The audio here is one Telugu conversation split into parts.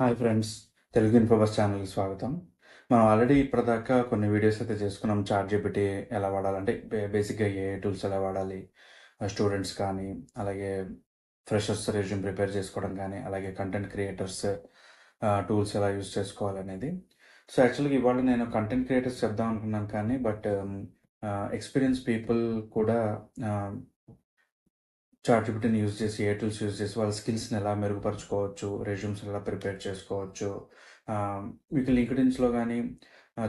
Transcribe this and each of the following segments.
హాయ్ ఫ్రెండ్స్ తెలుగు ఇన్ఫోబస్ ఛానల్కి స్వాగతం. మనం ఆల్రెడీ ఇప్పటిదాకా కొన్ని వీడియోస్ అయితే చేసుకున్నాం. చార్ట్ జీపీటీ ఎలా వాడాలంటే బేసిక్గా ఏ టూల్స్ ఎలా వాడాలి స్టూడెంట్స్ కానీ అలాగే ఫ్రెషర్స్ రెజ్యూమ్ ప్రిపేర్ చేసుకోవడం కానీ అలాగే కంటెంట్ క్రియేటర్స్ టూల్స్ ఎలా యూస్ చేసుకోవాలనేది. సో యాక్చువల్గా ఇవాళ నేను కంటెంట్ క్రియేటర్స్ చెప్దాం అనుకున్నాను కానీ బట్ ఎక్స్పీరియన్స్ పీపుల్ కూడా చాట్ జీపీటీని యూజ్ చేసి ఏ టూల్స్ యూజ్ చేసి వాళ్ళ స్కిల్స్ని ఎలా మెరుగుపరచుకోవచ్చు రెజ్యూమ్స్ ఎలా ప్రిపేర్ చేసుకోవచ్చు మీకు లింక్డ్ఇన్స్లో కానీ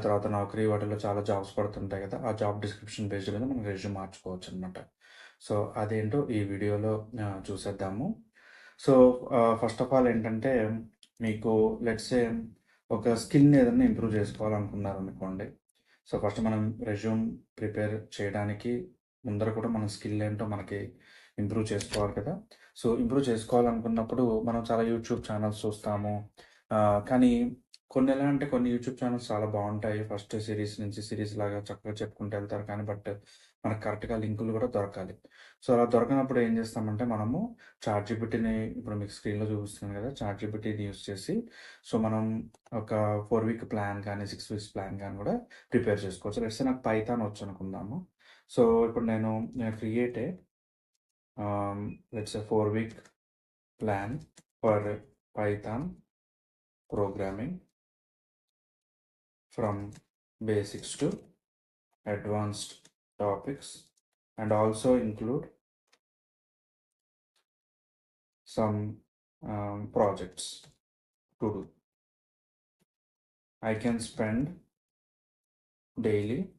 తర్వాత నౌకరీ వాటిలో చాలా జాబ్స్ పడుతుంటాయి కదా ఆ జాబ్ డిస్క్రిప్షన్ పేజ్ మీద మనం రెజ్యూమ్ మార్చుకోవచ్చు అనమాట సో అదేంటో ఈ వీడియోలో చూసేద్దాము. సో ఫస్ట్ ఆఫ్ ఆల్ ఏంటంటే మీకు లెట్సే ఒక స్కిల్ని ఏదైనా ఇంప్రూవ్ చేసుకోవాలనుకున్నారనుకోండి సో ఫస్ట్ మనం రెజ్యూమ్ ప్రిపేర్ చేయడానికి ముందర కూడా మన స్కిల్ ఏంటో మనకి ఇంప్రూవ్ చేసుకోవాలి కదా. సో ఇంప్రూవ్ చేసుకోవాలనుకున్నప్పుడు మనం చాలా యూట్యూబ్ ఛానల్స్ చూస్తాము. కానీ కొన్ని ఎలా అంటే కొన్ని యూట్యూబ్ ఛానల్స్ చాలా బాగుంటాయి. ఫస్ట్ సిరీస్ నుంచి సిరీస్ లాగా చక్కగా చెప్పుకుంటూ వెళ్తారు కానీ బట్ మనకు కరెక్ట్గా లింకులు కూడా దొరకాలి. సో అలా దొరకనప్పుడు ఏం చేస్తామంటే మనము చాట్ జీపీటీని ఇప్పుడు మీకు స్క్రీన్లో చూపిస్తున్నాను కదా చాట్ జీపీటీని యూస్ చేసి సో మనం ఒక ఫోర్ వీక్ ప్లాన్ కానీ సిక్స్ వీక్స్ ప్లాన్ కానీ కూడా ప్రిపేర్ చేసుకోవచ్చు. లెట్స్ నాకు పైథాన్ వచ్చు అనుకుందాము సో ఇప్పుడు నేను create a um, let's say four week plan for Python programming from basics to advanced topics and also include some um, projects to do. I can spend daily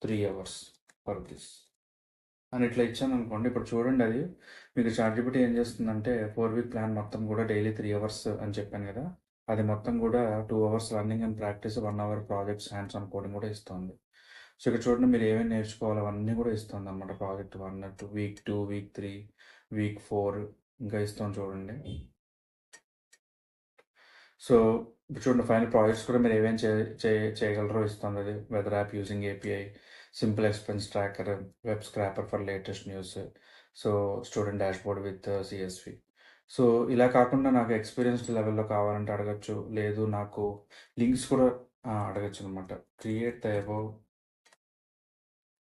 three hours for this. అని ఇట్లా ఇచ్చాను అనుకోండి. ఇప్పుడు చూడండి అది. మీకు చార్జిబిటీ ఏం చేస్తుందంటే ఫోర్ వీక్ ప్లాన్ మొత్తం కూడా డైలీ త్రీ అవర్స్ అని చెప్పాను కదా. అది మొత్తం కూడా two hours running and practice one hour projects hands on coding కూడా ఇస్తుంది. సో ఇక్కడ చూడండి మీరు ఏమేమి నేర్చుకోవాలి అవన్నీ కూడా ఇస్తుంది అనమాట project one two week two week three week four ఇంకా ఇస్తాం చూడండి. సో ఇప్పుడు చూడండి ఫైనల్ ప్రాజెక్ట్స్ కూడా మీరు ఏమేమి చే- చేయగలరో ఇస్తుంది అది. Weather app using API simple expense tracker web scraper for latest news so student dashboard with CSV so ఇలా కాకుండా నాకు ఎక్స్పీరియన్స్డ్ లెవెల్లో కావాలంటే అడగచ్చు లేదు నాకు లింక్స్ కూడా అడగచ్చు అనమాట create the above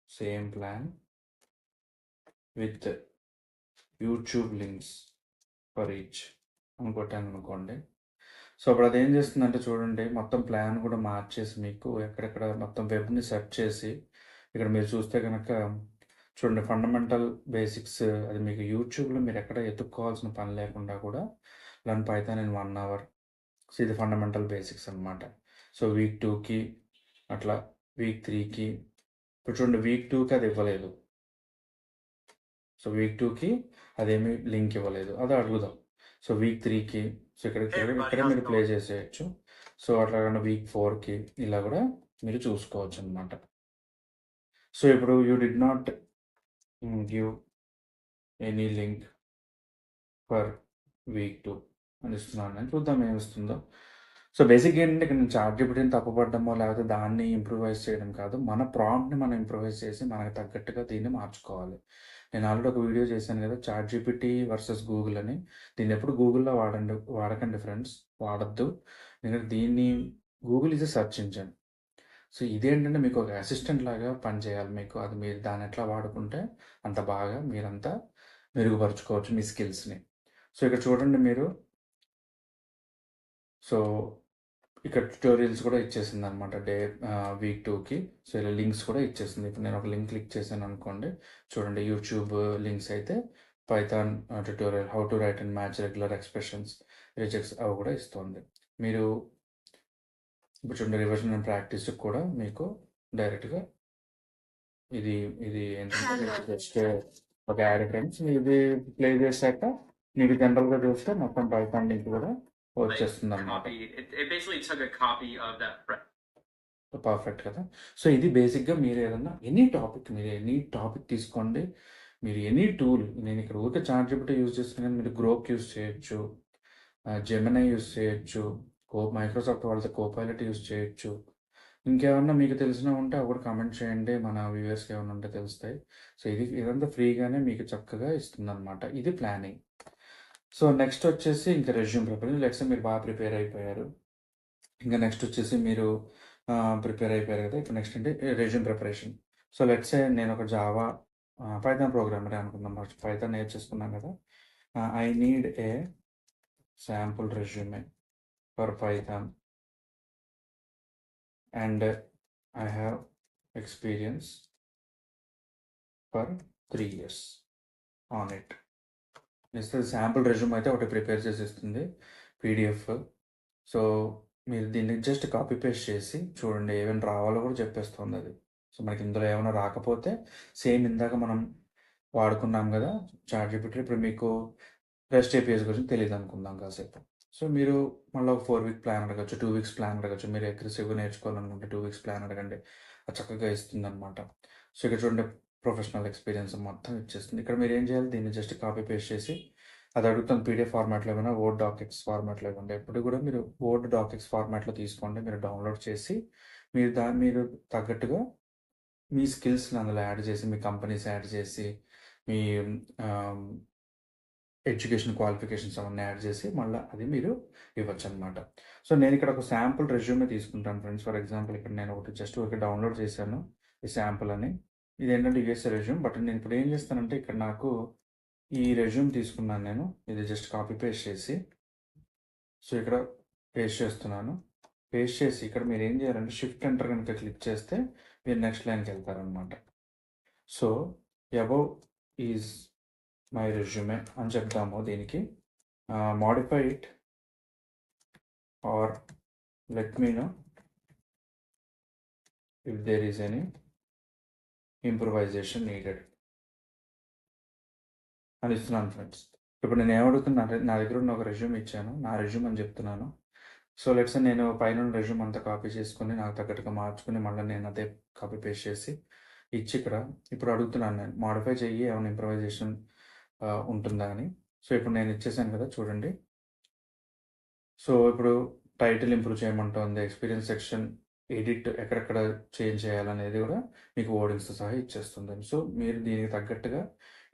same plan with YouTube links for each అని కొట్టాను అనుకోండి. సో అప్పుడు అది ఏం చేస్తుందంటే చూడండి మొత్తం ప్లాన్ కూడా మార్చేసి మీకు ఎక్కడెక్కడ మొత్తం వెబ్ని సెర్చ్ చేసి ఇక్కడ మీరు చూస్తే కనుక చూడండి ఫండమెంటల్ బేసిక్స్ అది మీకు యూట్యూబ్లో మీరు ఎక్కడ ఎత్తుక్కోవాల్సిన పని లేకుండా కూడా learn Python in one hour so ఇది ఫండమెంటల్ బేసిక్స్ అన్నమాట. సో వీక్ టూకి అట్లా వీక్ త్రీకి ఇప్పుడు చూడండి వీక్ టూకి అది ఇవ్వలేదు. సో వీక్ టూకి అదేమి లింక్ ఇవ్వలేదు. అది అడుగుదాం. సో వీక్ త్రీకి సో ఇక్కడ ఇక్కడ ఇక్కడ మీరు ప్లే చేసేయచ్చు. సో అట్లా వీక్ ఫోర్కి ఇలా కూడా మీరు చూసుకోవచ్చు అనమాట సో ఇప్పుడు you did not give any link for week two అని ఇస్తున్నాను నేను చూద్దాం ఏమిస్తుందో. సో బేసిక్ ఏంటంటే ఇక్కడ నేను చార్ట్ జీపీటీని తప్పుపడడమో లేకపోతే దాన్ని ఇంప్రూవైజ్ చేయడం కాదు. మన ప్రాంప్ట్ని మనం ఇంప్రూవైజ్ చేసి మనకు తగ్గట్టుగా దీన్ని మార్చుకోవాలి. నేను ఆల్రెడీ ఒక వీడియో చేశాను కదా చాట్ జీపీటీ వర్సెస్ గూగుల్ అని. దీన్ని ఎప్పుడు గూగుల్లో వాడండి వాడకండి ఫ్రెండ్స్ వాడద్దు. ఎందుకంటే దీన్ని Google is a search engine so ఇదేంటంటే మీకు ఒక అసిస్టెంట్ లాగా పనిచేయాలి మీకు. అది మీరు దాన్ని ఎట్లా వాడుకుంటే అంత బాగా మీరంతా మెరుగుపరుచుకోవచ్చు మీ స్కిల్స్ని. సో ఇక్కడ చూడండి మీరు. సో ఇక్కడ ట్యూటోరియల్స్ కూడా ఇచ్చేసింది అనమాట డే వీక్ టూకి సో ఇలా లింక్స్ కూడా ఇచ్చేసింది. ఇప్పుడు నేను ఒక లింక్ క్లిక్ చేశాను అనుకోండి. చూడండి యూట్యూబ్ లింక్స్ అయితే Python tutorial how to write and match regular expressions regex అవి కూడా ఇస్తుంది. మీరు ఇప్పుడు చూడండి రివర్షన్ అండ్ ప్రాక్టీస్ కూడా మీకు డైరెక్ట్గా ఇది ఇది ఏంటంటే జస్ట్ ఒక యాడ్ ఫ్రెండ్స్ ఇది ప్లే చేశాక మీకు జనరల్గా చూస్తే మొత్తం పైథాన్ లింక్ కూడా వచ్చేస్తుంది అనమాట పర్ఫెక్ట్ కదా. సో ఇది బేసిక్గా మీరు ఏదన్నా ఎనీ టాపిక్ మీరు ఎనీ టాపిక్ తీసుకోండి. మీరు ఎనీ టూల్ నేను ఇక్కడ ఊరికే చార్ట్ యూజ్ చేస్తున్నాను మీరు గ్రోక్ యూజ్ చేయొచ్చు జెమినై యూజ్ చేయొచ్చు కో మైక్రోసాఫ్ట్ వాళ్ళతో కోపైలట్ యూస్ చేయొచ్చు. ఇంకేమన్నా మీకు తెలిసిన ఉంటే అవి కూడా కామెంట్ చేయండి. మన వ్యూవర్స్కి ఏమైనా ఉంటే తెలుస్తాయి. సో ఇది ఇదంతా ఫ్రీగానే మీకు చక్కగా ఇస్తుందన్నమాట. ఇది ప్లానింగ్ సో నెక్స్ట్ వచ్చేసి ఇంకా రెజ్యూమ్ ప్రిపేర్ లెట్స్ మీరు బాగా ప్రిపేర్ అయిపోయారు. ఇంకా నెక్స్ట్ వచ్చేసి మీరు ప్రిపేర్ అయిపోయారు కదా. ఇప్పుడు నెక్స్ట్ అంటే రెజ్యూమ్ ప్రిపరేషన్ సో లెట్స్ నేను ఒక జావా పైథాన్ ప్రోగ్రామర్ అనుకుందాం. ఫస్ట్ పైథాన్ నేర్చేసుకున్నాం కదా. I need a sample resume for Python and I have experience for three years on it ఇస్తుంది శాంపుల్ రెజ్యూమ్ అయితే ఒకటి ప్రిపేర్ చేసి ఇస్తుంది పీడిఎఫ్ సో మీరు దీన్ని జస్ట్ కాపీ పేస్ట్ చేసి చూడండి ఏమైనా రావాలో కూడా చెప్పేస్తుంది అది. సో మనకి ఇందులో ఏమైనా రాకపోతే సేమ్ ఇందాక మనం వాడుకున్నాం కదా చాట్ ఇప్పుడు మీకు రెస్ట్ ఏపీఎస్ గురించి తెలియదు అనుకుందాం కాసేపు. సో మీరు మళ్ళీ ఒక ఫోర్ వీక్ ప్లాన్ అడగచ్చు టూ వీక్స్ ప్లాన్ అడగచ్చు. మీరు అగ్రెసివ్గా నేర్చుకోవాలనుకుంటే టూ వీక్స్ ప్లాన్ అడగండి. అది చక్కగా ఇస్తుంది అనమాట సో ఇక్కడ చూడండి ప్రొఫెషనల్ ఎక్స్పీరియన్స్ మొత్తం ఇచ్చేస్తుంది. ఇక్కడ మీరు ఏం చేయాలి? దీన్ని జస్ట్ కాపీ పేస్ట్ చేసి అది అడుగుతుంది పీడిఎఫ్ ఫార్మాట్లో ఏమైనా వర్డ్ డాక్ఎక్స్ ఫార్మాట్లో ఇవ్వండి ఎప్పుడు కూడా మీరు వర్డ్ డాక్ఎక్స్ ఫార్మాట్లో తీసుకోండి. మీరు డౌన్లోడ్ చేసి మీరు దాన్ని మీరు తగ్గట్టుగా మీ స్కిల్స్ని అందులో యాడ్ చేసి మీ కంపెనీస్ యాడ్ చేసి మీ ఎడ్యుకేషన్ క్వాలిఫికేషన్స్ అవన్నీ యాడ్ చేసి మళ్ళీ అది మీరు ఇవ్వచ్చు అనమాట సో నేను ఇక్కడ ఒక శాంపుల్ రెజ్యూమే తీసుకుంటాను ఫ్రెండ్స్. ఫర్ ఎగ్జాంపుల్ ఇక్కడ నేను ఒకటి జస్ట్ ఒక డౌన్లోడ్ చేశాను ఈ శాంపుల్ అని. ఇది ఏంటంటే యూఎస్ఏ రెజ్యూమ్. బట్ నేను ఇప్పుడు ఏం చేస్తానంటే ఇక్కడ నాకు ఈ రెజ్యూమ్ తీసుకున్నాను నేను. ఇది జస్ట్ కాపీ పేస్ట్ చేసి. సో ఇక్కడ పేస్ట్ చేస్తున్నాను. పేస్ట్ చేసి ఇక్కడ మీరు ఏం చేయాలంటే షిఫ్ట్ ఎంటర్ కనుక క్లిక్ చేస్తే మీరు నెక్స్ట్ లైన్కి వెళ్తారనమాట so above is my resume అని చెప్తాము దీనికి. Modify it or let me know if there is any improvisation needed అని ఇస్తున్నాను ఫ్రెండ్స్ ఇప్పుడు నేను ఏమడుగుతున్నా నా దగ్గర ఉన్న ఒక రెజ్యూమ్ ఇచ్చాను. నా రెజ్యూమ్ అని చెప్తున్నాను. సో లెట్స్ నేను పైన రెజ్యూమ్ అంతా కాపీ చేసుకుని నాకు తగ్గట్టుగా మార్చుకుని మళ్ళీ నేను అదే కాపీ పేస్ట్ చేసి ఇచ్చి ఇక్కడ ఇప్పుడు అడుగుతున్నాను నేను. మాడిఫై చెయ్యి ఏమైనా ఇంప్రవైజేషన్ ఉంటుందా అని. సో ఇప్పుడు నేను ఇచ్చేసాను కదా చూడండి. సో ఇప్పుడు టైటిల్ ఇంప్రూవ్ చేయమంటుంది ఎక్స్పీరియన్స్ సెక్షన్ ఎడిట్ ఎక్కడెక్కడ చేంజ్ చేయాలనేది కూడా మీకు ఓడింగ్స్తో సహా ఇచ్చేస్తుంది. సో మీరు దీనికి తగ్గట్టుగా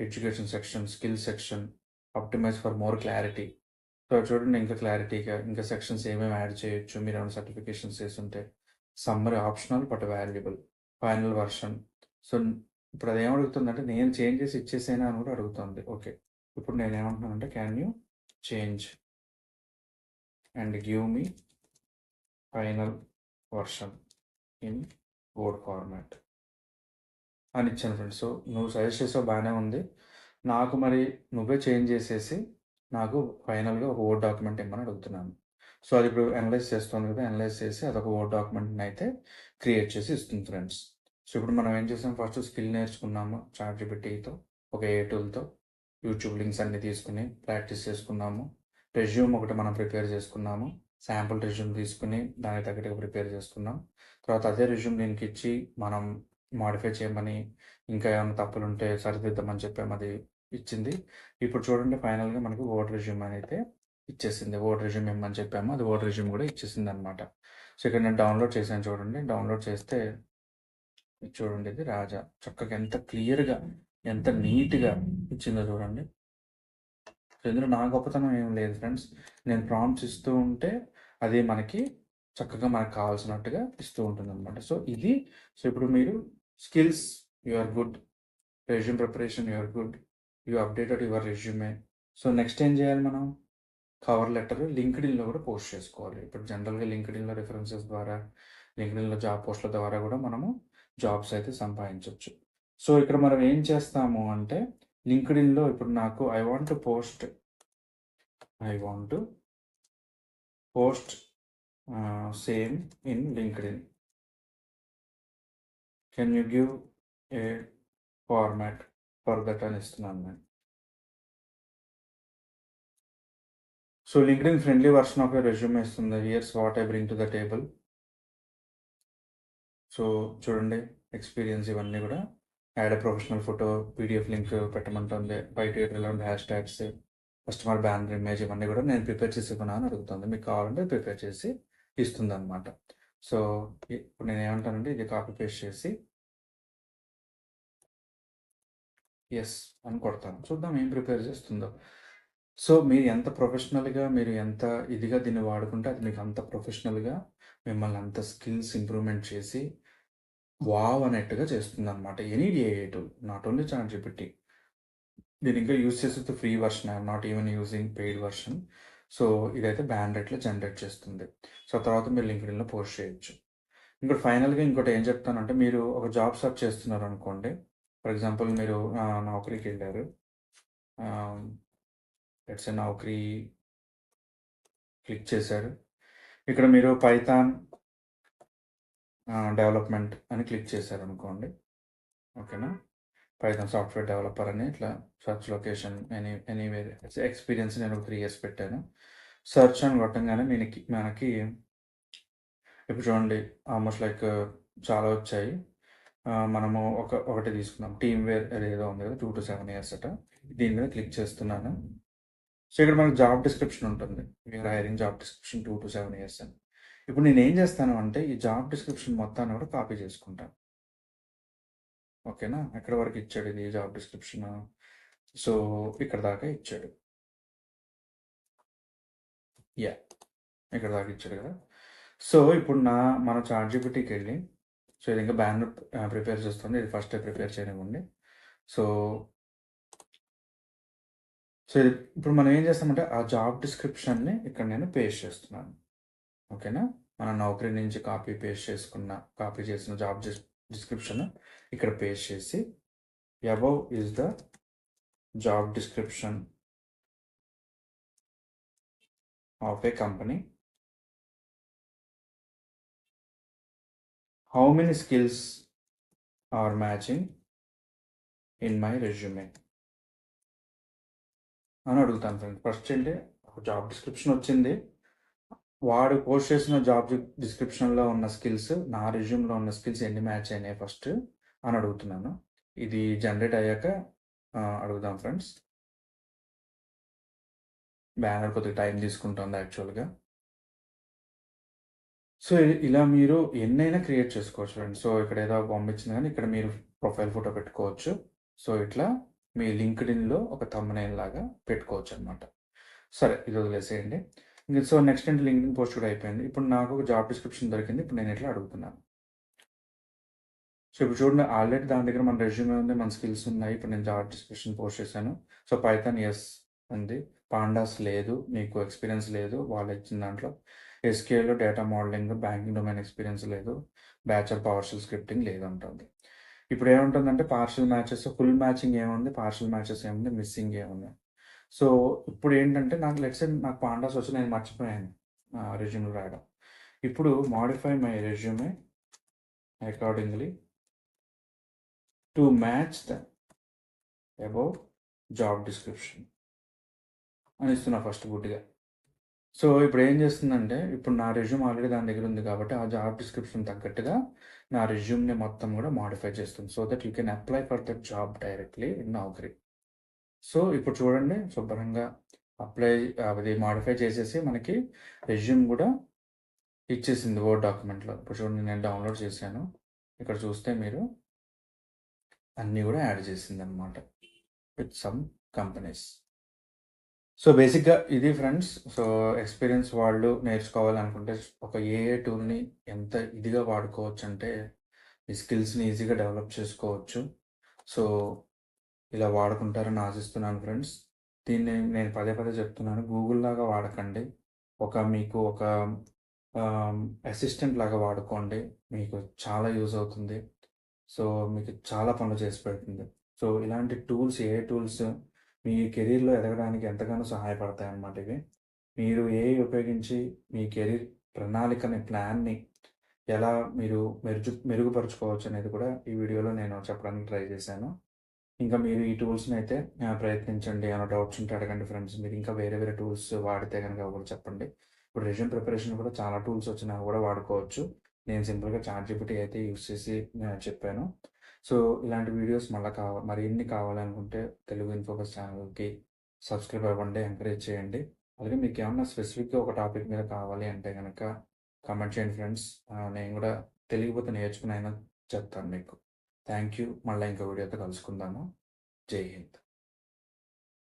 education section skill section optimize for more clarity so చూడండి ఇంకా క్లారిటీగా ఇంకా సెక్షన్స్ ఏమేమి యాడ్ చేయొచ్చు మీరు ఏమైనా సర్టిఫికేషన్స్ చేస్తుంటే summary optional but valuable final version so ఇప్పుడు అది ఏమడుగుతుందంటే నేను చేంజ్ చేసి ఇచ్చేసేనా అని కూడా అడుగుతుంది. ఓకే. ఇప్పుడు నేను ఏమంటున్నానంటే can you change and give me final version in Word format అని ఇచ్చాను ఫ్రెండ్స్ సో నువ్వు సజెస్ట్ చేసావు బాగానే ఉంది. నాకు మరి నువ్వే చేంజ్ చేసేసి నాకు ఫైనల్గా ఒక వర్డ్ డాక్యుమెంట్ ఇమ్మని అడుగుతున్నాను. సో అది ఇప్పుడు అనలైజ్ చేస్తుంది కదా అనలైజ్ చేసి అదొక వర్డ్ డాక్యుమెంట్ని అయితే క్రియేట్ చేసి ఇస్తుంది ఫ్రెండ్స్ సో ఇప్పుడు మనం ఏం చేసాం? ఫస్ట్ స్కిల్ నేర్చుకున్నాము చాట్ జీపీటీతో ఒక ఏ టూల్తో. యూట్యూబ్ లింక్స్ అన్ని తీసుకుని ప్రాక్టీస్ చేసుకున్నాము. రెజ్యూమ్ ఒకటి మనం ప్రిపేర్ చేసుకున్నాము. శాంపుల్ రెజ్యూమ్ తీసుకుని దానికి తగ్గట్టుగా ప్రిపేర్ చేసుకున్నాం. తర్వాత అదే రెజ్యూమ్ దీనికి ఇచ్చి మనం మాడిఫై చేయమని ఇంకా ఏమైనా తప్పులు ఉంటే సరిదిద్దామని చెప్పాము అది ఇచ్చింది. ఇప్పుడు చూడండి ఫైనల్గా మనకి ఓట్ రెజ్యూమ్ అయితే ఇచ్చేసింది. ఓట్ రెజ్యూమ్ ఇమ్మని చెప్పాము అది ఓట్ రెజ్యూమ్ కూడా ఇచ్చేసింది అనమాట సో ఇక్కడ నేను డౌన్లోడ్ చేశాను చూడండి. డౌన్లోడ్ చేస్తే ఇది చూడండి ఇది రాజా. చక్కగా ఎంత క్లియర్గా ఎంత నీట్గా ఇచ్చిందో చూడండి. ఇందులో నా గొప్పతనం ఏం లేదు ఫ్రెండ్స్. నేను ప్రాంప్ట్స్ ఇస్తూ ఉంటే అది మనకి చక్కగా మనకు కావాల్సినట్టుగా ఇస్తూ ఉంటుంది అనమాట సో ఇది సో ఇప్పుడు మీరు skills you are good. Resume preparation you are good. You updated your resume. So next ఏం చేయాలి మనం? కవర్ లెటర్ లింక్డ్ఇన్లో కూడా పోస్ట్ చేసుకోవాలి. ఇప్పుడు జనరల్గా లింక్డ్ఇన్లో రిఫరెన్సెస్ ద్వారా లింక్డ్ఇన్లో జాబ్ పోస్ట్ల ద్వారా కూడా మనము జాబ్స్ అయితే సంపాదించవచ్చు సో ఇక్కడ మనం ఏం చేస్తాము అంటే లింక్డ్ఇన్లో ఇప్పుడు నాకు I want post I want post same in LinkedIn. Can you give a format for that అని ఇస్తున్నాను నేను. So LinkedIn friendly version of your resume ఇస్తుంది here's what I bring to the table. So చూడండి ఎక్స్పీరియన్స్ ఇవన్నీ కూడా. Add professional photo PDF link పెట్టమంటుంది. బయట relevant hashtags customer banner image ఇవన్నీ కూడా నేను ప్రిపేర్ చేసి ఇవ్వనని అడుగుతుంది. మీకు కావాలంటే ప్రిపేర్ చేసి ఇస్తుంది అనమాట సో ఇప్పుడు నేను ఏమంటానంటే ఇది కాపీ పేస్ట్ చేసి ఎస్ అని కొడతాను. చూద్దాం ఏం ప్రిపేర్ చేస్తుందో. సో మీరు ఎంత ప్రొఫెషనల్‌గా మీరు ఎంత ఇదిగా దీన్ని వాడుకుంటే అది మీకు అంత ప్రొఫెషనల్‌గా మిమ్మల్ని అంత స్కిల్స్ ఇంప్రూవ్‌మెంట్ చేసి వావ్! అనేట్టుగా చేస్తుందనమాట. Any AI tool not only ChatGPT దీని ఇంకా యూజ్ చేసేది free version. I'm not even using paid version. So, ఇదైతే బ్యాన్ రేట్‌లో జనరేట్ చేస్తుంది. సో, తర్వాత మీరు లింక్డ్ఇన్‌లో పోస్ట్ చేయొచ్చు. ఇంకోటి ఫైనల్‌గా ఇంకోటి ఏం చెప్తానంటే మీరు ఒక జాబ్ సెర్చ్ చేస్తున్నారనుకోండి. ఫర్ ఎగ్జాంపుల్ మీరు నౌకరీకి వెళ్ళారు ఎట్స్ లెట్స్ నౌకరీ క్లిక్ చేశారు. ఇక్కడ మీరు పైథాన్ డెవలప్‌మెంట్ అని క్లిక్ చేశారనుకోండి. ఓకేనా? పైథాన్ సాఫ్ట్‌వేర్ డెవలపర్ అని ఇట్లా search location any anywhere experience నేను ఒక త్రీ ఇయర్స్ పెట్టాను. సెర్చ్ అని కొట్టంగానే నేను మనకి ఇప్పుడు చూడండి ఆల్మోస్ట్ లైక్ చాలా వచ్చాయి. మనము ఒక ఒకటి తీసుకుందాం. టీమ్‌వేర్ ఏదో ఉంది కదా! 2-7 ఇయర్స్ అట. దీని మీద క్లిక్ చేస్తున్నాను. సో, ఇక్కడ మనకు జాబ్ డిస్క్రిప్షన్ ఉంటుంది. We're hiring job description 2-7 years అని. ఇప్పుడు నేను ఏం చేస్తాను అంటే ఈ జాబ్ డిస్క్రిప్షన్ మొత్తాన్ని కూడా కాపీ చేసుకుంటాను. ఓకేనా? ఎక్కడి వరకు ఇచ్చాడు ఇది జాబ్ డిస్క్రిప్షన్. సో, ఇక్కడ దాకా ఇచ్చాడు. యా ఇక్కడ దాకా ఇచ్చాడు కదా! సో, ఇప్పుడు నా మన చాట్‌జిపిటికెళ్ళి సో, ఇది ఇంకా బ్యానర్ ప్రిపేర్ చేస్తుంది. ఇది ఫస్ట్ ప్రిపేర్ చేయనివ్వండి. సో సో, ఇప్పుడు మనం ఏం చేస్తామంటే ఆ జాబ్ డిస్క్రిప్షన్‌ని ఇక్కడ నేను పేస్ట్ చేస్తున్నాను. ఓకేనా? మన నౌకరీ నుంచి కాపీ పేస్ట్ చేసుకున్న కాపీ చేసిన జాబ్ డిస్క్రిప్షన్ ఇక్కడ పేస్ట్ చేసి above is the job description of a company. How many skills are matching in my resume? అని అడుగుతాను ఫ్రెండ్స్. ఫస్ట్ ఏంటి ఒక జాబ్ డిస్క్రిప్షన్ వచ్చింది. వాడు పోస్ట్ చేసిన జాబ్ డిస్క్రిప్షన్‌లో ఉన్న స్కిల్స్ నా రెజ్యూమ్‌లో ఉన్న స్కిల్స్ ఎన్ని మ్యాచ్ అయినాయి ఫస్ట్ అని అడుగుతున్నాను. ఇది జనరేట్ అయ్యాక అడుగుదాం ఫ్రెండ్స్. బ్యానర్ కొద్దిగా టైం తీసుకుంటుంది యాక్చువల్‌గా. సో, ఇలా మీరు ఎన్నైనా క్రియేట్ చేసుకోవచ్చు ఫ్రెండ్స్. సో, ఇక్కడ ఏదో పంపించింది కానీ ఇక్కడ మీరు ప్రొఫైల్ ఫోటో పెట్టుకోవచ్చు. సో, ఇట్లా మీ లింక్డ్ఇన్‌లో ఒక థంబ్‌నెయిల్ లాగా పెట్టుకోవచ్చనమాట. సరే ఇది వదిలేసేయండి. ఇంకా సో, నెక్స్ట్ ఏంటి లింక్డ్ఇన్ పోస్ట్ కూడా అయిపోయింది. ఇప్పుడు నాకు ఒక జాబ్ డిస్క్రిప్షన్ దొరికింది. ఇప్పుడు నేను ఇట్లా అడుగుతున్నాను. సో, ఇప్పుడు చూడండి ఆల్రెడీ దాని దగ్గర మన రెజ్యూమే ఉంది. మన స్కిల్స్ ఉన్నాయి. ఇప్పుడు నేను జాబ్ డిస్క్రిప్షన్ పోస్ట్ చేశాను. సో, పైథాన్ ఎస్ ఉంది. పాండాస్ లేదు. మీకు ఎక్స్‌పీరియన్స్ లేదు. వాళ్ళు ఇచ్చిన దాంట్లో. ఎస్కేలో data modeling, banking domain experience లేదు. బ్యాచర్ పవర్షల్ స్క్రిప్టింగ్ లేదు అంటుంది ఇప్పుడు ఏముంటుందంటే పార్షియల్ మ్యాచెస్, ఫుల్ మ్యాచింగ్ ఏముంది, పార్షల్ మ్యాచెస్ ఏముంది, మిస్సింగ్ ఏముంది. సో, ఇప్పుడు ఏంటంటే నాకు లెట్స్ నాకు పాండాస్ వచ్చి నేను మర్చిపోయాను రెజ్యూమ్ రెజ్యూమ్‌లో రాయడం. ఇప్పుడు modify my resume accordingly to match the above job description అని ఇస్తున్నా ఫస్ట్ గుడ్డిగా. సో, ఇప్పుడు ఏం చేస్తుందంటే ఇప్పుడు నా రెజ్యూమ్ ఆల్రెడీ దాని దగ్గర ఉంది కాబట్టి ఆ జాబ్ డిస్క్రిప్షన్ తగ్గట్టుగా నా రెజ్యూమ్‌ని మొత్తం కూడా మాడిఫై చేస్తుంది. So that you can apply for that job directly in Naukri. So, ఇప్పుడు చూడండి శుభ్రంగా అప్లై అది మాడిఫై చేసేసి మనకి రెజ్యూమ్ కూడా ఇచ్చేసింది వర్డ్ డాక్యుమెంట్‌లో. ఇప్పుడు చూడండి నేను డౌన్‌లోడ్ చేశాను. ఇక్కడ చూస్తే మీరు అన్నీ కూడా యాడ్ చేసింది అనమాట విత్ సమ్ కంపెనీస్. సో, బేసిక్‌గా ఇది ఫ్రెండ్స్. సో, ఎక్స్‌పీరియన్స్ వాళ్ళు నేర్చుకోవాలనుకుంటే ఒక ఏఏ టూల్‌ని ఎంత ఇదిగా వాడుకోవచ్చంటే మీ స్కిల్స్‌ని ఈజీగా డెవలప్ చేసుకోవచ్చు. సో, ఇలా వాడుకుంటారని ఆశిస్తున్నాను ఫ్రెండ్స్. దీన్ని నేను పదే పదే చెప్తున్నాను. గూగుల్ లాగా వాడకండి. ఒక మీకు ఒక అసిస్టెంట్ లాగా వాడుకోండి. మీకు చాలా యూజ్ అవుతుంది. సో, మీకు చాలా పనులు చేసి పెడుతుంది. సో, ఇలాంటి టూల్స్ ఏ టూల్స్ మీ కెరీర్లో ఎదగడానికి ఎంతగానో సహాయపడతాయి అన్నమాట ఇవి. మీరు ఏ ఉపయోగించి మీ కెరీర్ ప్రణాళికని, ప్లాన్‌ని ఎలా మీరు మెరుజు మెరుగుపరుచుకోవచ్చు అనేది కూడా ఈ వీడియోలో నేను చెప్పడానికి ట్రై చేశాను. ఇంకా మీరు ఈ టూల్స్‌ని అయితే ప్రయత్నించండి. ఏమైనా డౌట్స్ ఉంటే అడగండి ఫ్రెండ్స్. మీరు ఇంకా వేరే వేరే టూల్స్ వాడితే గనుక కూడా చెప్పండి. ఇప్పుడు రెజ్యూమ్ ప్రిపరేషన్ కూడా చాలా టూల్స్ వచ్చినా కూడా వాడుకోవచ్చు. నేను సింపుల్‌గా చాట్‌జిపిటి అయితే యూస్ చేసి చెప్పాను. సో, ఇలాంటి వీడియోస్ మళ్ళీ కావ మరిన్ని కావాలనుకుంటే తెలుగు ఇన్ఫోకస్ ఛానల్‌కి సబ్స్క్రైబ్ అవ్వండి. ఎంకరేజ్ చేయండి. అలాగే మీకు ఏమన్నా స్పెసిఫిక్‌గా ఒక టాపిక్ మీద కావాలి అంటే కనుక కమెంట్ చేయండి ఫ్రెండ్స్. నేను కూడా తెలియకపోతే నేర్చుకుని అయినా చెప్తాను మీకు. Thank you. మళ్ళీ ఇంకో వీడియోతో కలుసుకుందాము. జై హింద్.